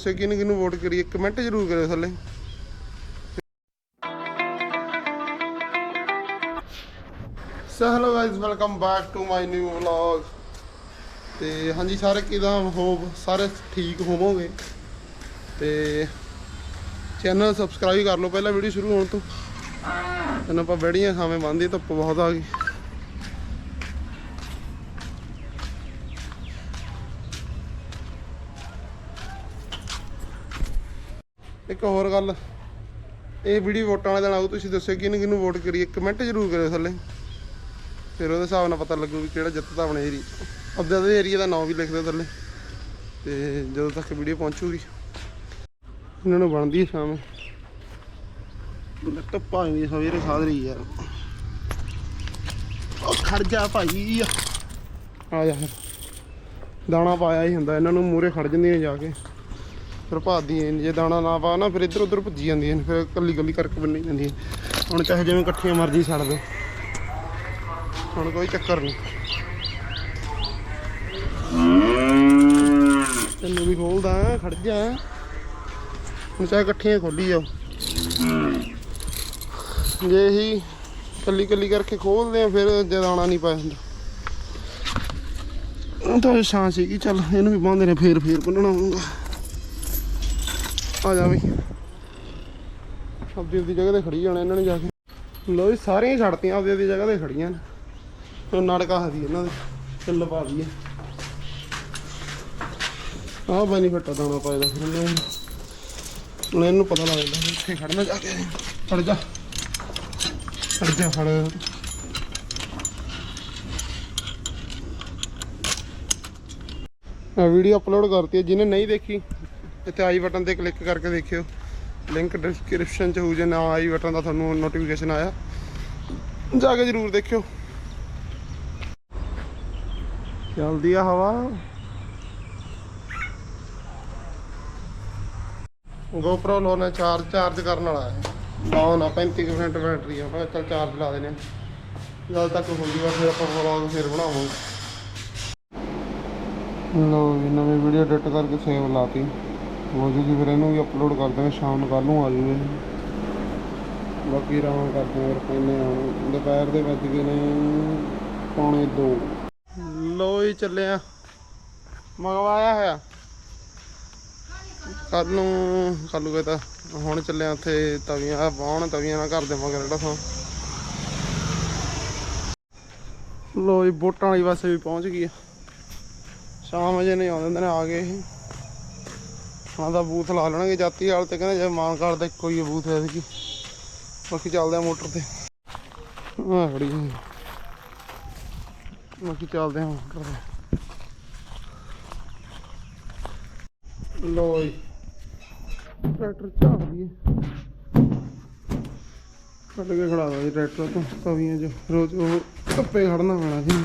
ਦੱਸਿਓ ਕਿਹਨੂੰ ਕਿਹਨੂੰ ਵੋਟ ਕਰੀਏ? ਕਮੈਂਟ ਜ਼ਰੂਰ ਕਰਿਓ ਥੱਲੇ। So hello guys welcome back to my new vlog ਤੇ ਹਾਂਜੀ, ਸਾਰੇ ਕਿਦਾਂ ਹੋਪ ਸਾਰੇ ਠੀਕ ਹੋਵੋਗੇ? ਤੇ ਚੈਨਲ ਸਬਸਕ੍ਰਾਈਬ ਕਰ ਲਓ, ਪਹਿਲਾਂ ਵੀਡੀਓ ਸ਼ੁਰੂ ਹੋਣ ਤੋਂ। ਤੈਨੂੰ ਆਪਾਂ ਬੜੀਆਂ ਖਾਵੇਂ ਬੰਦੀ ਧੁੱਪ ਬਹੁਤ ਆ ਗਈ। ਇੱਕ ਹੋਰ ਗੱਲ, ਇਹ ਵੀਡੀਓ ਵੋਟਾਂ ਵਾਲੇ ਦਿਨ ਆਊ, ਤੁਸੀਂ ਦੱਸਿਓ ਕਿਹਨੂੰ ਕਿਹਨੂੰ ਵੋਟ ਕਰੀਏ ਕਮੈਂਟ ਜ਼ਰੂਰ ਕਰਿਓ ਥੱਲੇ। ਫਿਰ ਉਹਦੇ ਹਿਸਾਬ ਨਾਲ ਪਤਾ ਲੱਗੂ ਵੀ ਕਿਹੜਾ ਜਿੱਤਦਾ ਆਪਣੇ ਏਰੀਆ ਆਪਦੇ ਦੇ ਏਰੀਆ ਦਾ ਨਾਮ ਵੀ ਲਿਖ ਦਿਓ ਥੱਲੇ। ਤੇ ਜਦੋਂ ਤੱਕ ਵੀਡੀਓ ਪਹੁੰਚੂਗੀ। ਇਹਨਾਂ ਨੂੰ ਬਣਦੀ ਹੈ ਸ਼ਾਮ। ਧੁੱਪਾਂ ਵੀ ਸਵੇਰੇ ਸਾਧ ਰਹੀ ਯਾਰ ਉਹ ਖੜ ਜਾ ਭਾਈ। ਆ ਜਾ। ਫਿਰ ਦਾਣਾ ਪਾਇਆ ਹੀ ਹੁੰਦਾ, ਇਹਨਾਂ ਨੂੰ ਮੂਰੇ ਖੜ ਜਾਂਦੀਆਂ ਜਾ ਕੇ। ਫਿਰ ਭਾਦੀਆਂ ਨੇ ਜੇ ਦਾਣਾ ਨਾ ਪਾ ਨਾ, ਫਿਰ ਇੱਧਰ ਉੱਧਰ ਭੱਜੀ ਜਾਂਦੀਆਂ ਨੇ, ਫਿਰ ਕੱਲੀ ਕੱਲੀ ਕਰਕੇ ਬੰਨੀ ਜਾਂਦੀਆਂ ਹੁਣ ਚਾਹੇ ਜਿਵੇਂ ਇਕੱਠੀਆਂ ਮਰਜ਼ੀ ਛੱਡ ਦੋ ਹੁਣ ਕੋਈ ਚੱਕਰ ਨਹੀਂ। ਤੈਨੂੰ ਵੀ ਖੋਲਦਾ, ਖੜ ਜਾ। ਹੁਣ ਚਾਹੇ ਇਕੱਠੀਆਂ ਖੋਲੀ ਜਾਓ। ਜੇ ਹੀ ਕੱਲੀ ਕੱਲੀ ਕਰਕੇ ਖੋਲਦੇ ਆ, ਫਿਰ ਜੇ ਦਾਣਾ ਨਹੀਂ ਪਾਇਆ ਹੁੰਦਾ। ਉਹ ਤਾਂ ਛਾਂ ਸੀਗੀ, ਚੱਲ ਇਹਨੂੰ ਵੀ ਪਾਉਂਦੇ ਨੇ, ਫੇਰ ਫੇਰ ਬੰਨਣਾ ਹੋਊਗਾ ਆ ਜਾ ਬਈ। ਆਪਦੀ ਆਪਦੀ ਜਗ੍ਹਾ ਤੇ ਖੜੀ ਜਾਣਾ ਇਹਨਾਂ ਨੇ ਜਾ ਕੇ। ਲੋ ਜੀ, ਸਾਰੀਆਂ ਛੱਡਤੀਆਂ, ਆਪਦੀ ਆਪਦੀ ਜਗ੍ਹਾ ਤੇ ਖੜੀਆਂ ਨੇ। ਤੇ ਨੜਕਾ ਹਦੀ ਇਹਨਾਂ ਦੇ, ਚੱਲ ਪਾ ਦਈਏ। ਆਹ ਬੈਨੀਫਿਟ ਦਾਣਾ ਪਾਇਦਾ ਫਿਰ ਇਹਨੂੰ ਇਹਨੂੰ ਪਤਾ ਲੱਗ ਜਾਂਦਾ ਇੱਥੇ ਖੜਨਾ ਜਾ ਕੇ। ਖੜ ਜਾ। ਖੜ ਜਾ ਫੜ ਆ ਵੀਡੀਓ ਅਪਲੋਡ ਕਰਤੀ ਹੈ ਜਿਹਨੇ ਨਹੀਂ ਦੇਖੀ ਇੱਥੇ ਆਈ ਬਟਨ ਤੇ ਕਲਿੱਕ ਕਰਕੇ ਦੇਖਿਓ। ਲਿੰਕ ਡਿਸਕ੍ਰਿਪਸ਼ਨ ਚ ਹੋਊ ਜੇ ਨਾ ਆਈ ਬਟਨ ਦਾ ਤੁਹਾਨੂੰ ਨੋਟੀਫਿਕੇਸ਼ਨ ਆਇਆ। ਜਾ ਕੇ ਜ਼ਰੂਰ ਦੇਖਿਓ। ਚੱਲਦੀ ਆ ਹਵਾ। GoPro ਲੋਨਾ ਚਾਰਜ ਚਾਰਜ ਕਰਨ ਵਾਲਾ ਹੈ। ਲਾਉਣ ਆ 35% ਬੈਟਰੀ ਆ। ਮੈਂ ਚੱਲ ਚਾਰਜ ਲਾ ਦੇਣੇ ਜਦ ਤੱਕ ਹੁੰਦੀ ਵਾ ਫਿਰ ਆਪਾਂ ਵਲੌਗ ਫਿਰ ਬਣਾਵਾਂਗੇ। ਲੋ ਜੀ, ਨਵੀਂ ਵੀਡੀਓ ਐਡਿਟ ਕਰਕੇ ਸੇਵ ਲਾਤੀ। ਹੋ ਜੂਗੀ ਫਿਰ ਇਹਨੂੰ ਵੀ ਅਪਲੋਡ ਕਰ ਦਾਂਗੇ ਸ਼ਾਮ ਨੂੰ ਕੱਲ ਨੂੰ ਆ ਜੂਗੇ ਬਾਕੀ ਆਰਾਮ ਕਰਦੇ ਹਾਂ ਪੈਨੇ ਹੁਣ। ਦੁਪਹਿਰ ਦੇ ਵੱਜ ਗਏ ਨੇ ਪੌਣੇ 2 ਲੋ ਹੀ। ਚੱਲਿਆ ਮੰਗਵਾਇਆ ਹੋਇਆ। ਕੱਲ ਨੂੰ ਕੱਲ ਨੂੰ ਤਾਂ ਹੁਣ ਚੱਲਿਆ ਉੱਥੇ ਤਵੀਆਂ ਬਾਹਣ ਤਵੀਆਂ ਨਾਲ ਘਰ ਦੇਵਾਂਗੇ ਮਗਰ ਜਿਹੜਾ ਥਾਂ ਲੋ ਜੀ, ਵੋਟਾਂ ਵਾਲੀ ਬੱਸ ਵੀ ਪਹੁੰਚ ਗਈ ਆ ਸ਼ਾਮ ਵਜੇ ਨਹੀਂ ਆਉਂਦੇ ਨੇ ਆ ਗਏ ਇਹ ਦਾ ਬੂਥ ਲਾ ਲੈਣਗੇ ਜਾਤੀ ਵਾਲ ਤੇ, ਕਹਿੰਦੇ ਜੇ ਮਾਨ ਕਾਰਡ ਦਾ ਇੱਕੋ ਹੀ ਬੂਥ ਹੈ ਸੀ ਬਾਕੀ ਚੱਲਦੇ ਆ ਮੋਟਰ ਤੇ। ਆ ਖੜੀ ਬਾਕੀ ਚੱਲਦੇ ਆ ਮੋਟਰ ਤੇ। ਲੋ ਟਰੈਕਟਰ ਝਾੜ ਲਈਏ ਕੱਢ ਕੇ ਖੜਾ ਦੋ ਜੀ ਟਰੈਕਟਰ ਤੋਂ। ਤਵੀਆਂ 'ਚ। ਰੋਜ਼ ਉਹ ਧੁੱਪੇ ਖੜਨਾ ਪੈਣਾ ਜੀ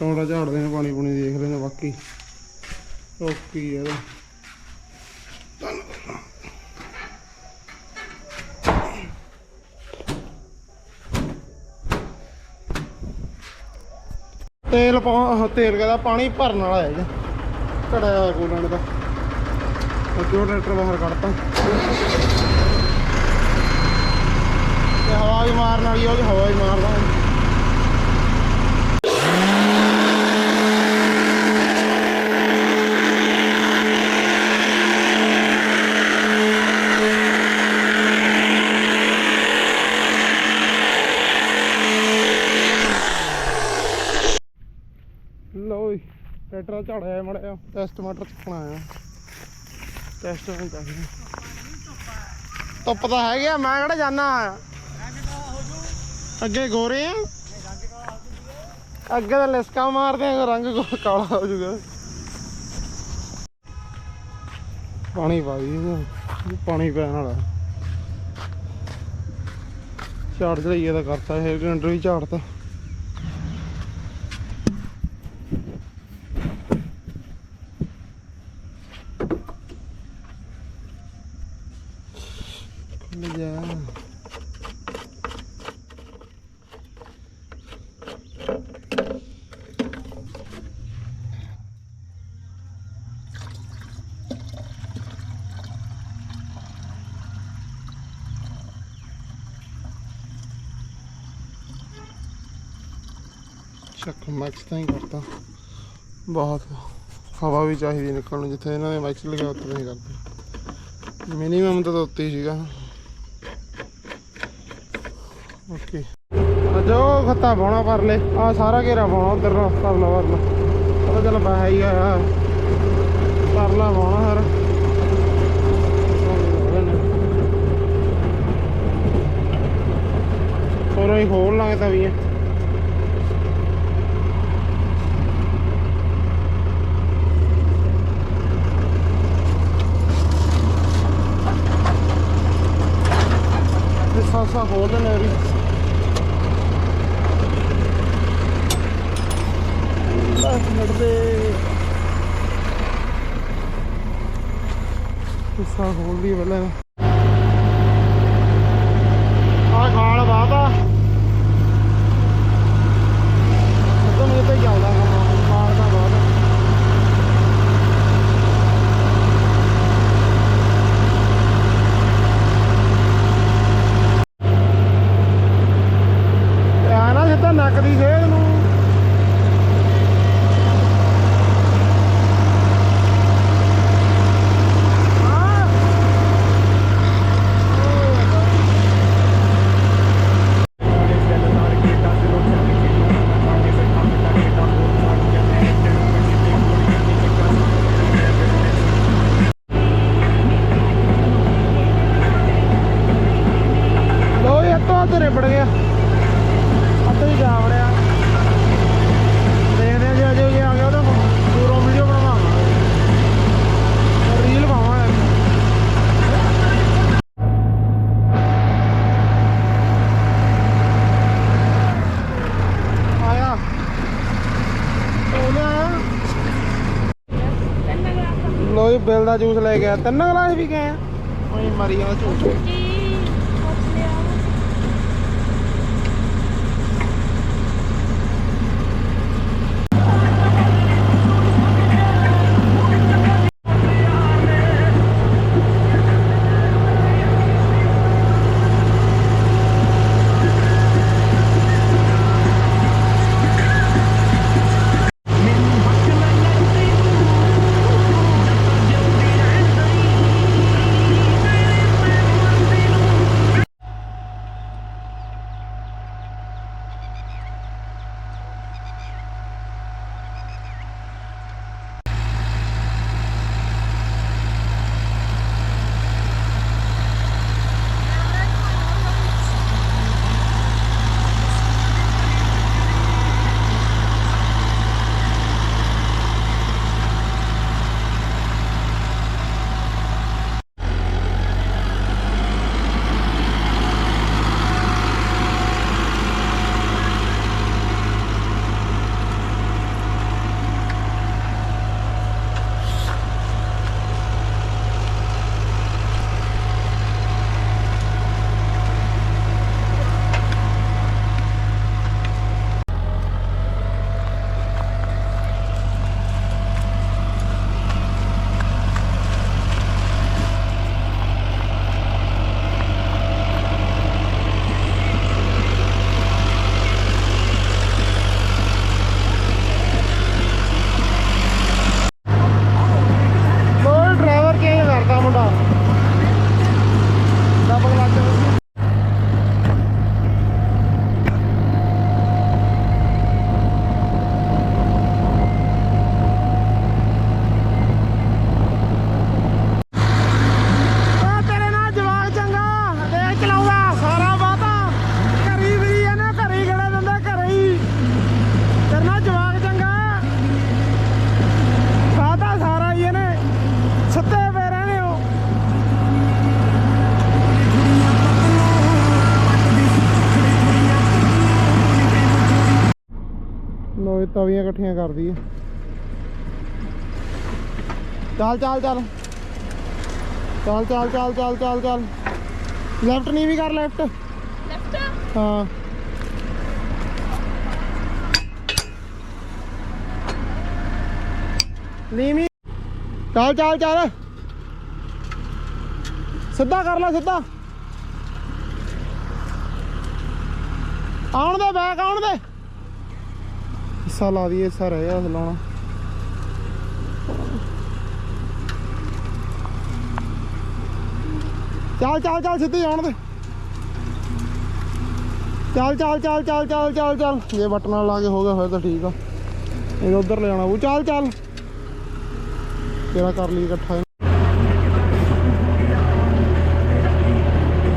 ਮੋਟਾ ਮੋਟਾ ਝਾੜਦੇ ਨੇ ਪਾਣੀ ਪੂਣੀ ਦੇਖਦੇ ਨੇ ਬਾਕੀ। ਓਕੇ ਯਾਰ। ਤੇਲ ਪਾ ਤੇਲ ਕਹਿੰਦਾ ਪਾਣੀ ਭਰਨ ਵਾਲਾ ਹੈ ਜੀ। ਘੜਿਆ ਕੋਲਣ ਦਾ। ਅੱਗੇ ਟਰੈਕਟਰ ਬਾਹਰ ਕੱਢਤਾ। ਤੇ ਹਵਾ ਵੀ ਮਾਰਨ ਵਾਲੀ ਆ, ਉਹ ਹਵਾ ਵੀ ਮਾਰਦਾ ਲਓ ਜੀ ਟਰੈਕਟਰ ਝਾੜਿਆ ਮੜਿਆ ਟੈਸਟ ਮਾਟਰ ਚੱਕਣਾ ਆਇਆ ਟੈਸਟ ਹੋਣ ਚਾਹੀਦਾ ਧੁੱਪ ਤਾਂ ਹੈਗੀ ਆ ਮੈਂ ਕਿਹੜਾ ਜਾਣਾ ਅੱਗੇ ਗੋਰੇ ਆ। ਅੱਗੇ ਤਾਂ ਲਿਸਕਾ ਮਾਰਦੇ ਆ ਰੰਗ ਕਾਲਾ ਹੋ ਜਾਊਗਾ। ਪਾਣੀ ਪਾ ਦੀ। ਪਾਣੀ ਪੈਣ ਵਾਲਾ। ਝਾੜ ਚੜਾਈਏ ਤਾਂ ਕਰਤਾ ਇਹ ਗੰਡਰ ਵੀ ਝਾੜਤਾ ਖੁੱਲ ਜਾ ਚੱਕ ਮੈਕਸ ਤਾਂ ਹੀ ਕਰਤਾ। ਬਹੁਤ ਹਵਾ ਵੀ ਚਾਹੀਦੀ ਨਿਕਲਣ ਨੂੰ, ਜਿੱਥੇ ਇਹਨਾਂ ਨੇ ਮੈਕਸ ਲਗਾਇਆ ਉੱਥੇ ਨਹੀਂ ਕਰਦੇ। ਮਿਨੀਮਮ ਤਾਂ ਉੱਤੇ ਹੀ ਸੀਗਾ। ਓਕੇ ਅੱਜ ਉਹ ਖੱਤਾ ਪਾਉਣਾ ਪਰ ਲੈ। ਆ ਸਾਰਾ ਘੇਰਾ ਪਾਉਣਾ ਉਧਰ ਪਰਲਾ ਪਰਲਾ ਪਤਾ ਚੱਲ ਪਾ ਹੀ ਆ। ਪਰਲਾ ਪਾਉਣਾ ਹਰ ਹੋਰ ਹੀ ਖੋਲ ਲਾਂਗੇ ਤਾਂ ਵੀ ਹੈ ਸੰਸਾ ਬੋਲਦੇ ਨੇ ਵੀ। ਲਾਸਟ ਮਿੰਟ ਦੇ ਹਿੱਸਾ ਹੋਰ ਵੀ ਲੋ ਇਹ ਗਿਆ। ਅੱਧੇ ਹੀ ਜਾ ਵੜਿਆ। ਦੇਖਦੇ ਆ ਜੇ, ਅਜੇ ਆ ਗਿਆ ਤਾਂ ਦੂਰੋਂ ਵੀਡੀਓ ਬਣਾਵਾਂਗੇ ਰੀਲ ਪਾਵਾਂਗੇ ਆਇਆ। ਲੋ ਜੀ, ਬਿੱਲ ਦਾ ਜੂਸ ਲੈ ਗਿਆ ਤਿੰਨ ਗਲਾਸ ਵੀ ਗਏ ਆ ਉਹੀ ਮਰੀ ਜਾਂਦਾ ਝੂਠ। ਲੋ ਇਹ ਤਵੀਆਂ ਇਕੱਠੀਆਂ ਕਰਦੀ ਹੈ ਚੱਲ ਚੱਲ ਚੱਲ। ਚੱਲ ਚੱਲ ਚੱਲ ਚੱਲ ਚੱਲ ਚੱਲ। ਲੈਫਟ ਨਹੀਂ ਵੀ ਕਰ ਲੈਫਟ ਲੈਫਟ ਹਾਂ। ਨੀਵੀਂ ਚੱਲ ਚੱਲ ਚੱਲ। ਸਿੱਧਾ ਕਰ ਲੈ ਸਿੱਧਾ। ਆਉਣ ਦੇ ਬੈਕ ਆਉਣ ਦੇ। ਹਿੱਸਾ ਲਾ ਦਈਏ ਹਿੱਸਾ ਰਹਿ ਗਿਆ ਲਾਉਣਾ ਚੱਲ ਚੱਲ ਚੱਲ, ਸਿੱਧੇ ਜਾਣ ਦੇ। ਚੱਲ ਚੱਲ ਚੱਲ ਚੱਲ ਚੱਲ ਚੱਲ ਚੱਲ। ਜੇ ਬਟਨ ਨਾਲ ਲਾ ਕੇ ਹੋ ਗਿਆ, ਫਿਰ ਤਾਂ ਠੀਕ ਆ। ਇਹ ਉਧਰ ਲੈ ਜਾਣਾ ਉਹ ਚੱਲ ਚੱਲ। ਤੇਰਾ ਕਰ ਲਈ ਇਕੱਠਾ।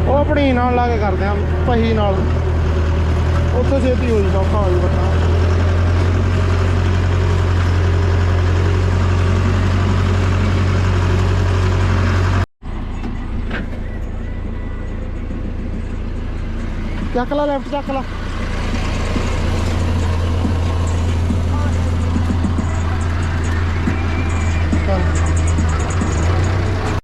ਉਹ ਆਪਣੀ ਨਾਲ ਲਾ ਕੇ ਕਰਦੇ ਆ ਪਹੀ ਨਾਲ। ਉੱਥੇ ਛੇਤੀ ਹੋ ਜਾਂਦਾ ਔਖਾ ਹੋ ਜਾਂਦਾ ਚੱਕ ਲਾ ਲੈਫਟ ਚੱਕ ਲਾ